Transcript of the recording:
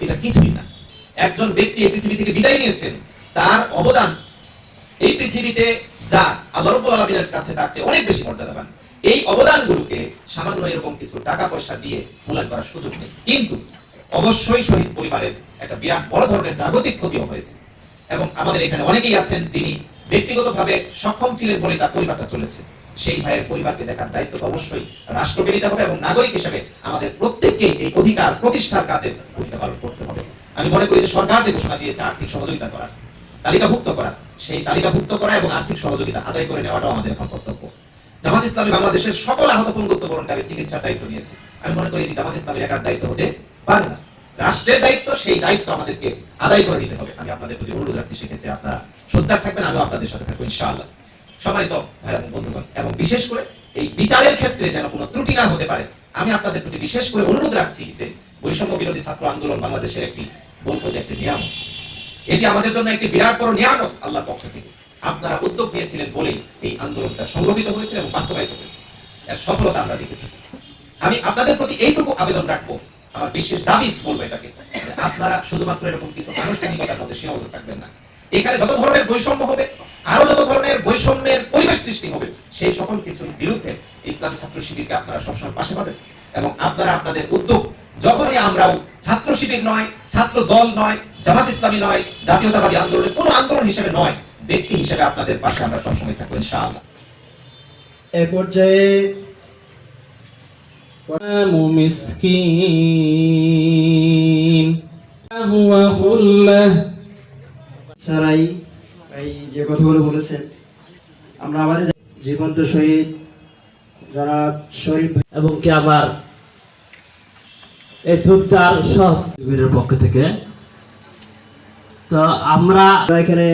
এটা কিছুই না। একজন ব্যক্তি এই পৃথিবী থেকে বিদায় নিয়েছেন, তার অবদান এই পৃথিবীতে যা আল্লাহ কাছে তার চেয়ে অনেক বেশি মর্যাদাবান এই অবদানগুলোকে সামান্য এরকম কিছু টাকা পয়সা দিয়ে মূল্যায়ন করার সুযোগ নেই। কিন্তু অবশ্যই শহীদ পরিবারের একটা বিরাট বড় ধরনের জাগতিক ক্ষতিও হয়েছে। এবং আমাদের এখানে অনেকেই আছেন যিনি ব্যক্তিগতভাবে সক্ষম ছিলেন বলে তার পরিবারটা চলেছে। সেই ভাইয়ের পরিবারকে দেখার দায়িত্ব তো অবশ্যই রাষ্ট্রকে নিতে হবে এবং নাগরিক হিসেবে আমাদের প্রত্যেককে এই অধিকার প্রতিষ্ঠার কাজে ভূমিকা পালন করতে হবে। আমি মনে করি যে সরকার যে ঘোষণা দিয়েছে আর্থিক সহযোগিতা করার, তালিকাভুক্ত করা সেই তালিকাভুক্ত করা এবং আর্থিক সহযোগিতা আদায় করে নেওয়াটাও আমাদের এখন কর্তব্য। জামাত ইসলামী বাংলাদেশের সকল আহত পঙ্গুত্ব বরণকারী চিকিৎসার দায়িত্ব নিয়েছে। আমি মনে করি জামাত ইসলামের একার দায়িত্ব হতে পারে না। রাষ্ট্রের দায়িত্ব, সেই দায়িত্ব আমাদেরকে আদায় করে নিতে হবে। আমি আপনাদের প্রতি অনুরোধ রাখছি, সেক্ষেত্রে আপনারা সজ্জার থাকবেন, আমিও আপনাদের সাথে থাকব, ইনশাআল্লাহ। সম্মানিত ভাইরা বন্ধুগণ, এবং বিশেষ করে এই বিচারের ক্ষেত্রে যেন কোনো ত্রুটি না হতে পারে, আমি আপনাদের প্রতি বিশেষ করে অনুরোধ রাখছি যে বৈষম্য বিরোধী ছাত্র আন্দোলন বাংলাদেশের একটি বলব যে একটি নিয়ামক। এটি আমাদের জন্য একটি বিরাট বড় নিয়ামক আল্লাহর পক্ষ থেকে। আপনারা উদ্যোগ নিয়েছিলেন বলেই এই আন্দোলনটা সংগঠিত হয়েছে এবং বাস্তবায়িত হয়েছে। এর সফলতা আমরা দেখেছি। আমি আপনাদের প্রতি এইটুকু আবেদন রাখব। আমার বিশেষ দাবি বলব এটাকে। আপনারা শুধুমাত্র এরকম কিছু আনুষ্ঠানিকতার মধ্যে সীমাবদ্ধ থাকবেন না। এখানে যত ধরনের বৈষম্য হবে আরো যত ধরনের বৈষম্যের পরিবেশ সৃষ্টি হবে সেই সকল কিছুর বিরুদ্ধে ইসলামী ছাত্র শিবিরকে আপনারা সবসময় পাশে পাবেন এবং আপনারা আপনাদের উদ্যোগ যখনই আমরাও ছাত্র শিবির নয় ছাত্র দল নয় জামাত ইসলামী নয় জাতীয়তাবাদী আন্দোলনের কোনো আন্দোলন হিসেবে নয় ব্যক্তি হিসেবে আপনাদের পাশে আমরা সবসময় থাকবো ইনশাআল্লাহ এ পর্যায়ে إمام مسكين هو خلة ছাড়াই এই যে কথাগুলো বলেছেন আমরা আমাদের জীবন্ত শহীদ যারা শরীফ এবং কি আবার এই থুপটার সহ পক্ষ থেকে। তো আমরা এখানে